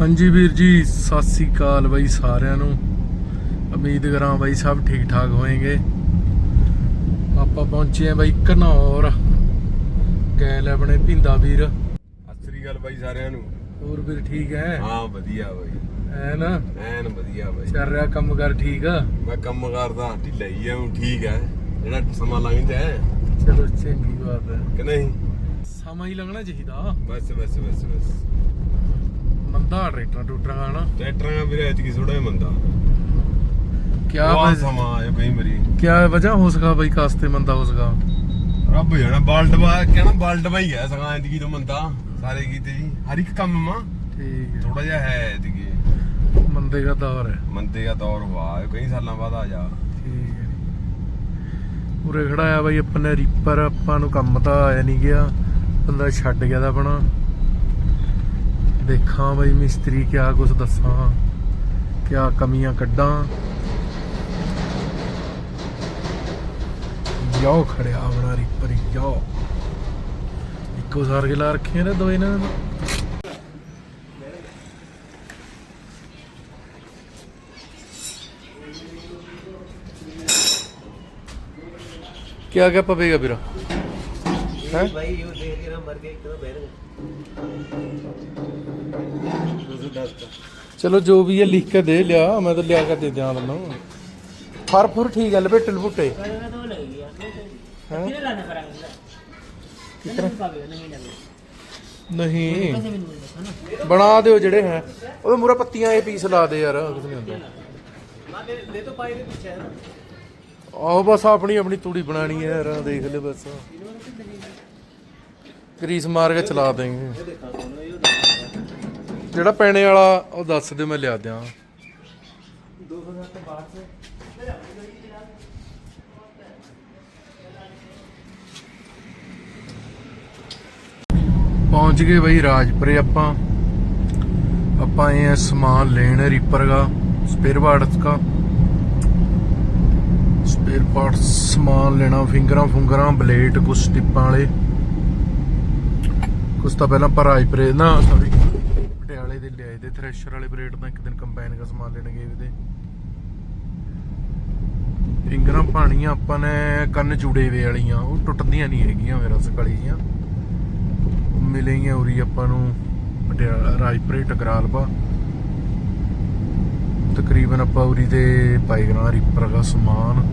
ਹਾਂਜੀ ਵੀਰ ਜੀ ਸਤਿ ਸ੍ਰੀ ਅਕਾਲ ਬਾਈ ਸਾਰਿਆਂ ਨੂੰ। ਉਮੀਦ ਕਰਾਂ ਬਾਈ ਸਭ ਠੀਕ ਠਾਕ ਹੋਣਗੇ ਆਪਾਂ ਪਹੁੰਚੇ ਆ ਬਾਈ ਘਨੌਰ। ਗੈਲ ਆਪਣੇ ਭਿੰਦਾ ਵੀਰ। ਸਤਿ ਸ੍ਰੀ ਅਕਾਲ ਬਾਈ ਸਾਰਿਆਂ ਨੂੰ। ਹੋਰ ਵੀਰ ਠੀਕ ਹੈ? ਹਾਂ ਵਧੀਆ ਬਾਈ। ਐ ਨਾ ਐਨ ਵਧੀਆ ਬਾਈ। ਚੱਲ ਰਿਹਾ ਕੰਮ ਕਰ ਠੀਕ? ਆ ਮੈਂ ਕੰਮ ਕਰਦਾ ਢਿੱਲਾ ਹੀ ਆ ਠੀਕ ਹੈ। ਜਿਹੜਾ ਸਮਾਂ ਲੰਘਦਾ ਹੈ। ਚਲੋ ਚੰਗੀ ਬਾਤ ਹੈ। ਕਿ ਨਹੀਂ? ਸਮਾਂ ਹੀ ਲੰਘਣਾ ਚਾਹੀਦਾ। ਬਸ ਬਸ ਬਸ ਬਸ। ਮੰਦਾ ਟਰੈਕਟਰ ਟੂਟਰਾਂ ਗਾਣਾ ਟਰੈਕਟਰਾਂ ਦਾ ਵੀਰੇ ਐਤਕੀ ਥੋੜਾ ਜਿਹਾ ਮੰਦਾ। ਕਿਆ ਬਹੁਤ ਵਜ- ਸਮਾਂ ਆਇਆ ਕਈ ਵਾਰੀ। ਕਿਆ ਵਜ੍ਹਾ ਹੋ ਸਕਾ ਬਾਈ ਕਾਸਤੇ ਮੰਦਾ ਹੋ ਸਕਾ ਰੱਬ ਜਾਣਾ ਬਾਲਟ ਬਾ ਕਹਿਣਾ ਬਾਲਟ ਬਾਈ ਹੈ ਸਗਾ ਐਤਕੀ ਤੋਂ ਮੰਦਾ। ਸਾਰੇ ਕੀਤੇ ਜੀ। ਹਰ ਇੱਕ ਕੰਮ ਮਾ। ਠੀਕ ਥੋੜਾ ਜਿਹਾ ਹੈ ਐਤਕੀ। ਹੈ ਮੰਦੇ ਦਾ ਦੌਰ ਹੈ। ਮੰਦੇ ਦਾ ਦੌਰ ਵਾ ਕਈ ਸਾਲਾਂ ਬਾਅਦ ਆ ਜਾ। ਠੀਕ ਹੈ। ਉਰੇ ਖੜਾ ਆ ਬਾਈ ਆਪਾਂ ਨੇ ਰੀਪਰ ਆਪਾਂ ਨੂੰ ਕੰਮ ਤਾਂ ਆਇਆ ਨਹੀਂ ਗਿਆ। ਬੰਦਾ ਛੱਡ ਗਿਆ ਦਾ ਆਪਣਾ। ਦੇਖਾਂ ਬਾਈ ਮਿਸਤਰੀ ਕਿਆ ਕੁਝ ਦੱਸਾਂ ਕਿਆ ਕਮੀਆਂ ਕੱਢਾਂ ਜਾਓ ਖੜਿਆ ਆਪਣਾ ਰੀਪਰ ਹੀ ਜਾਓ ਇੱਕੋ ਸਾਰ ਕੇ ਲਾ ਰੱਖੇ ਨੇ ਦੋ ਇਹਨਾਂ ਨੇ ਕਿਆ ਕਿਆ ਪਵੇਗਾ ਵੀਰਾ ਹੈ भाई यू देख के ना मर के एक तरह बैठ गए ਚਲੋ ਜੋ ਵੀ ਹੈ ਲਿਖ ਕੇ ਦੇ ਲਿਆ, ਮੈਂ ਤਾਂ ਲਿਆ ਕੇ ਦੇ ਦਿਆਂ ਤੁਹਾਨੂੰ। ਫਰ ਫੁਰ ਠੀਕ ਹੈ ਲਪੇਟ। ਲਪੁੱਟੇ ਨਹੀਂ। ਬਣਾ ਦਿਓ ਜਿਹੜੇ ਹੈ। ਉਹ ਮੂਰਾ ਪੱਤੀਆਂ ਇਹ ਪੀਸ ਲਾ ਦੇ ਯਾਰ ਕੁਝ ਨਹੀਂ ਹੁੰਦਾ। ਆਹ, ਬਸ ਆਪਣੀ ਆਪਣੀ ਤੂੜੀ ਬਣਾਣੀ ਹੈ ਯਾਰ, ਦੇਖ ਲੈ ਬਸ। ਕਰੀਸ ਮਾਰ ਕੇ ਚਲਾ ਦੇਂਗੇ ਜਿਹੜਾ ਪੈਣੇ ਵਾਲਾ, ਉਹ ਦੱਸ ਦਿਓ, ਮੈਂ ਲਿਆ ਦਿਆਂ। 2000 ਪਹੁੰਚ ਗਏ ਬਈ ਰਾਜਪੁਰੇ ਆਪਾਂ। ਆਪਾਂ ਇਹ ਸਮਾਨ ਲੈਣ ਰੀਪਰ ਦਾ ਸਪੇਅਰ ਪਾਰਟਸ ਦਾ। ਸਪੇਅਰ ਪਾਰਟਸ ਸਮਾਨ ਲੈਣਾ, ਫਿੰਗਰਾਂ ਫੁੰਗਰਾਂ, ਬਲੇਡ, ਕੁਛ ਟਿੱਪਾਂ ਵਾਲੇ। ਕੁਛ ਤਾਂ ਪਹਿਲਾਂ ਆਪਾਂ ਰਾਜਪੁਰੇ ਨਾ ਸੌਰੀ ਪਟਿਆਲੇ ਦੇ ਲਿਆਏ ਤੇ ਥ੍ਰੈਸ਼ਰ ਵਾਲੇ ਬਲੇਡ ਤਾਂ ਇੱਕ ਦਿਨ ਕੰਬਾਈਨ ਦਾ ਸਮਾਨ ਲੈਣ ਗਏ ਤੇ। ਫਿੰਗਰਾਂ ਪਾਣੀਆਂ ਆਪਾਂ ਨੇ ਕੰਨ ਜੁੜੇ ਵੇ ਵਾਲੀਆਂ, ਉਹ ਟੁੱਟਦੀਆਂ ਨਹੀਂ ਹੈਗੀਆਂ ਮੇਰਾ ਸਕਲੀ ਜੀਆਂ। ਮਿਲੇਗੀਆਂ ਉਰੀ ਆਪਾਂ ਨੂੰ ਪਟਿਆਲਾ ਰਾਜਪੁਰੇ ਟਕਰਾਲਪਾ ਤਕਰੀਬਨ ਆਪਾਂ ਉਰੀ ਦੇ ਪਾਈਗਰਾਂ ਰੀਪਰ ਦਾ ਸਮਾਨ।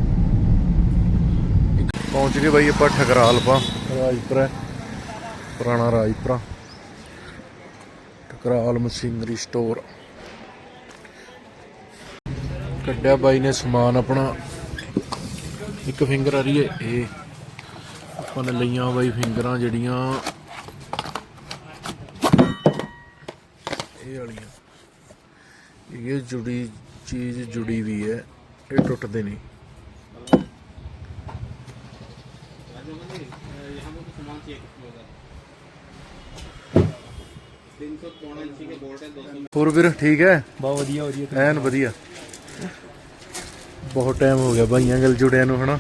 ਪਹੁੰਚ ਗਏ ਬਾਈ ਆਪਾਂ ਠਕਰਾਲਪਾ ਰਾਜਪੁਰਾ ਪੁਰਾਣਾ ਰਾਜਪੁਰਾ, ਟਕਰਾਲ ਮਸ਼ੀਨਰੀ ਸਟੋਰ। ਕੱਢਿਆ ਬਾਈ ਨੇ ਸਮਾਨ ਆਪਣਾ। ਇੱਕ ਫਿੰਗਰ ਆ ਰਹੀ ਹੈ ਇਹ ਆਪਾਂ ਨੇ ਲਈਆਂ ਬਾਈ ਫਿੰਗਰਾਂ ਜਿਹੜੀਆਂ। ਇਹ ਵਾਲੀਆਂ। ਇਹ ਜੁੜੀ ਚੀਜ਼ ਜੁੜੀ ਵੀ ਹੈ ਇਹ ਟੁੱਟਦੇ ਨਹੀਂ। ਹੋਰ ਵੀਰ ਠੀਕ ਹੈ बहुत बढ़िया हो रही ਐਨ ਵਧੀਆ ਬਹੁਤ ਟਾਈਮ ਹੋ ਗਿਆ ਭਾਈਆਂ ਗੱਲ ਜੁੜਿਆਂ ਨੂੰ ਹਨਾ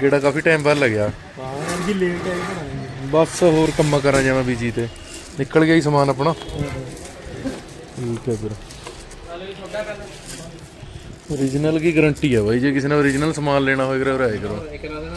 ਗੇੜਾ ਕਾਫੀ ਟਾਈਮ ਬਾਅਦ ਲੱਗਿਆ हां जी लेट है बनाएंगे ਬਸ ਹੋਰ ਕੰਮਾਂ ਕਰਾਂ ਜਾਵਾਂ ਬੀਜੀ ਤੇ ਨਿਕਲ ਗਿਆ ਹੀ ਸਮਾਨ ਆਪਣਾ ਠੀਕ ਹੈ ਫਿਰ ਓਰੀਜਨਲ ਕੀ ਗਾਰੰਟੀ ਹੈ ਬਾਈ ਜੇ ਕਿਸੇ ਨੇ ਓਰੀਜਨਲ ਸਮਾਨ ਲੈਣਾ ਹੋਵੇ ਕਰੇ ਰਾਏ ਕਰੋ ਇੱਕ ਨਾ ਨਾ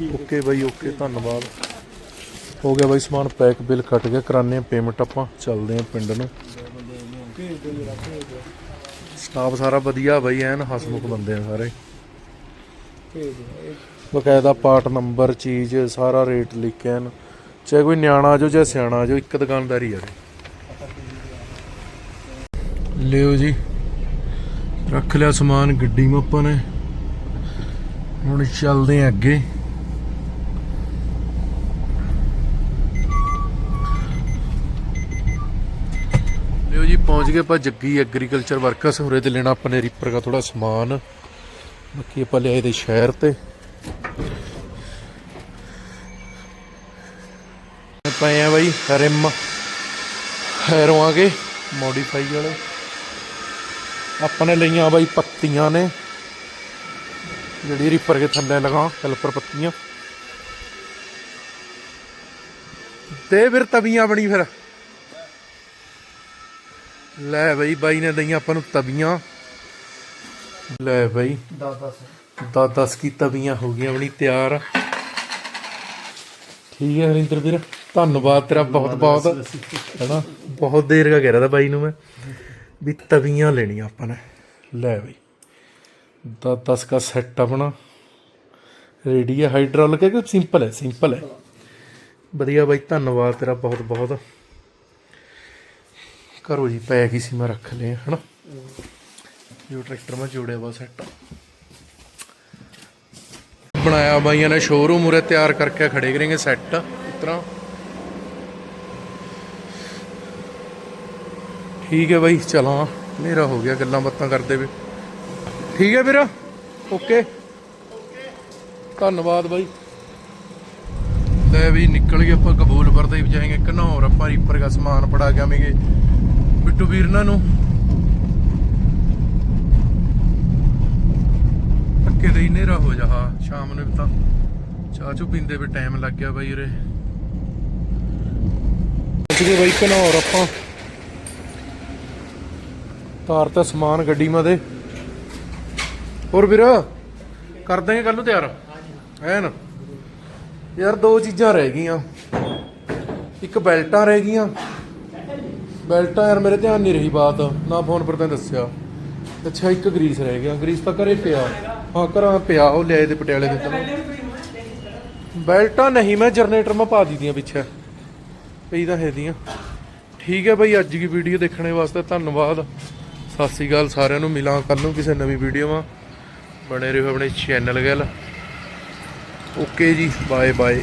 ਓਕੇ ਬਾਈ ਓਕੇ ਧੰਨਵਾਦ। ਹੋ ਗਿਆ ਬਾਈ ਸਮਾਨ ਪੈਕ ਬਿੱਲ ਕੱਟ ਗਿਆ ਕਰਾਨੇ ਆ ਪੇਮੈਂਟ ਆਪਾਂ ਚੱਲਦੇ ਆ ਪਿੰਡ ਨੂੰ। ਸਟਾਫ ਸਾਰਾ ਵਧੀਆ ਬਾਈ ਐਨ ਹਸਮੁਖ ਬੰਦੇ ਆ ਸਾਰੇ। ਬਕਾਇਦਾ ਪਾਰਟ ਨੰਬਰ ਚੀਜ਼ ਸਾਰਾ ਰੇਟ ਲਿਖ ਕੇ ਐਨ। ਚਾਹੇ ਕੋਈ ਨਿਆਣਾ ਜੋ ਚਾਹੇ ਸਿਆਣਾ ਜੋ ਇੱਕ ਦੁਕਾਨਦਾਰੀ ਆ ਲਿਓ ਜੀ ਰੱਖ ਲਿਆ ਸਮਾਨ ਗੱਡੀ ਮੇ ਆਪਾਂ ਨੇ। ਹੁਣ ਚੱਲਦੇ ਆ ਅੱਗੇ। ਪਹੁੰਚ ਗਏ ਆਪਾਂ ਜੱਗੀ ਐਗਰੀਕਲਚਰ ਵਰਕਰਸ ਉਰੇ ਤੇ ਲੈਣਾ ਆਪਾਂ ਨੇ ਰੀਪਰ ਦਾ ਥੋੜਾ ਸਮਾਨ। ਬਾਕੀ ਆਪਾਂ ਲਿਆਏ ਦੇ ਸ਼ਹਿਰ ਤੇ। ਪਏ ਆ ਬਾਈ ਰਿਮ ਹੈਰੋਂ ਆ ਗਏ ਮੋਡੀਫਾਈ ਵਾਲੇ। ਆਪਾਂ ਨੇ ਲਈਆਂ ਬਾਈ ਪੱਤੀਆਂ ਨੇ। ਜਿਹੜੀ ਰੀਪਰ ਕੇ ਥੱਲੇ ਲਗਾ ਕਲਪਰ ਪੱਤੀਆਂ। ਤੇ ਫਿਰ ਤਵੀਆਂ ਬਣੀ ਫਿਰ। ਲੈ ਬਈ, ਬਾਈ ਨੇ ਦਈਆਂ ਆਪਾਂ ਨੂੰ ਤਵੀਆਂ। ਲੈ ਬਈ 10 10 10 10 ਕੀ ਤਵੀਆਂ ਹੋ ਗਈਆਂ ਆਪਣੀ ਤਿਆਰ। ਠੀਕ ਹੈ ਹਰਿੰਦਰ ਵੀਰ, ਧੰਨਵਾਦ ਤੇਰਾ ਬਹੁਤ ਬਹੁਤ। ਹੈਨਾ? ਬਹੁਤ ਦੇਰ ਦਾ ਕਹਿ ਰਿਹਾ ਤਾਂ ਬਾਈ ਨੂੰ ਮੈਂ, ਵੀ ਤਵੀਆਂ ਲੈਣੀਆਂ ਆਪਾਂ ਨੇ। ਲੈ ਬਈ 10 10 ਦਾ ਸੈੱਟ ਆਪਣਾ। ਰੇਡੀ ਹੈ, ਹਾਈਡ੍ਰੋਲਿਕ ਹੈ ਕਿ ਸਿੰਪਲ ਹੈ? ਸਿੰਪਲ ਹੈ। ਵਧੀਆ ਬਾਈ, ਧੰਨਵਾਦ ਤੇਰਾ ਬਹੁਤ ਬਹੁਤ। ਘਰੋਂ ਜੀ ਪੈਕ ਹੀ ਸੀ ਮੈਂ ਰੱਖ ਲਿਆ, ਹਨਾ? ਜੋ ਟਰੈਕਟਰ ਮੈਂ ਜੋੜਿਆ ਵਾ ਸੈੱਟ ਬਣਾਇਆ ਬਾਈਆਂ ਨੇ ਸ਼ੋਰੂਮ ਉਰੇ ਤਿਆਰ ਕਰਕੇ ਖੜੇ ਕਰਾਂਗੇ ਸੈੱਟ ਇਸ ਠੀਕ ਹੈ ਬਾਈ, ਚਲਾਂ। ਹਨੇਰਾ ਹੋ ਗਿਆ, ਗੱਲਾਂ ਬਾਤਾਂ ਕਰਦੇ ਵੀ ਠੀਕ ਹੈ ਵੀਰ? ਓਕੇ। ਧੰਨਵਾਦ ਬਾਈ। ਲੈ ਵੀ ਨਿਕਲ ਗਏ ਆਪਾਂ ਕਬੂਲਪੁਰ ਦੇ ਜਾਏਗੇ ਜਾਏਂਗੇ। ਘਨੌਰ ਆਪਾਂ ਰੀਪਰ ਦਾ ਸਮਾਨ ਫੜਾ ਕੇ ਆਵੇਂਗੇ। ਬਿੱਟੂ ਵੀਰਨਾਂ ਨੂੰ। ਧੱਕੇ ਦੇ ਹਨੇਰਾ ਹੋ ਜਾ ਸ਼ਾਮ ਨੂੰ ਤਾਂ। ਚਾਹ ਚੂ ਪੀਂਦੇ ਵੀ ਟਾਈਮ ਲੱਗ ਗਿਆ ਬਾਈ ਉਰੇ। ਪਹੁੰਚ ਬਾਈ ਘਨੌਰ ਆਪਾਂ। ਤਾਰ ਤਾਂ ਸਮਾਨ ਗੱਡੀ ਮਾ ਦੇ। ਹੋਰ ਵੀਰ, ਕਰ ਦਾਂਗੇ ਕੱਲ ਨੂੰ ਤਿਆਰ? ਐਨ। ਯਾਰ ਦੋ ਚੀਜ਼ਾਂ ਰਹਿ ਗਈਆਂ। ਇੱਕ ਬੈਲਟਾਂ ਰਹਿ ਗਈਆਂ। ਬੈਲਟਾਂ ਯਾਰ ਮੇਰੇ ਧਿਆਨ ਨਹੀਂ ਰਹੀ ਬਾਤ, ਨਾ ਫੋਨ ਪਰ ਤੈਨੂੰ ਦੱਸਿਆ। ਅੱਛਾ, ਇੱਕ ਗਰੀਸ ਰਹਿ ਗਿਆ, ਗਰੀਸ ਤਾਂ ਘਰੇ ਪਿਆ। ਹਾਂ, ਘਰਾਂ ਪਿਆ, ਉਹ ਲਿਆਏ ਦੇ ਪਟਿਆਲੇ ਦੇ ਤੈਨੂੰ ਬੈਲਟਾਂ ਨਹੀਂ, ਮੈਂ ਜਨਰੇਟਰ ਮੈਂ ਪਾ ਦਿੱਤੀਆਂ ਪਿੱਛੇ। ਪਈ ਤਾਂ ਹੈ ਦੀਆਂ। ਠੀਕ ਹੈ ਬਈ, ਅੱਜ ਦੀ ਵੀਡੀਓ ਦੇਖਣ ਵਾਸਤੇ ਧੰਨਵਾਦ। ਸਤਿ ਸ੍ਰੀ ਅਕਾਲ, ਸਾਰਿਆਂ ਨੂੰ ਮਿਲਾਂ ਕੱਲ ਨੂੰ ਕਿਸੇ ਨਵੀਂ ਵੀਡੀਓ ਮਾ ਬਣੇ ਰਹੋ ਆਪਣੇ ਚੈਨਲ ਗੱਲ। ਓਕੇ ਜੀ ਬਾਏ ਬਾਏ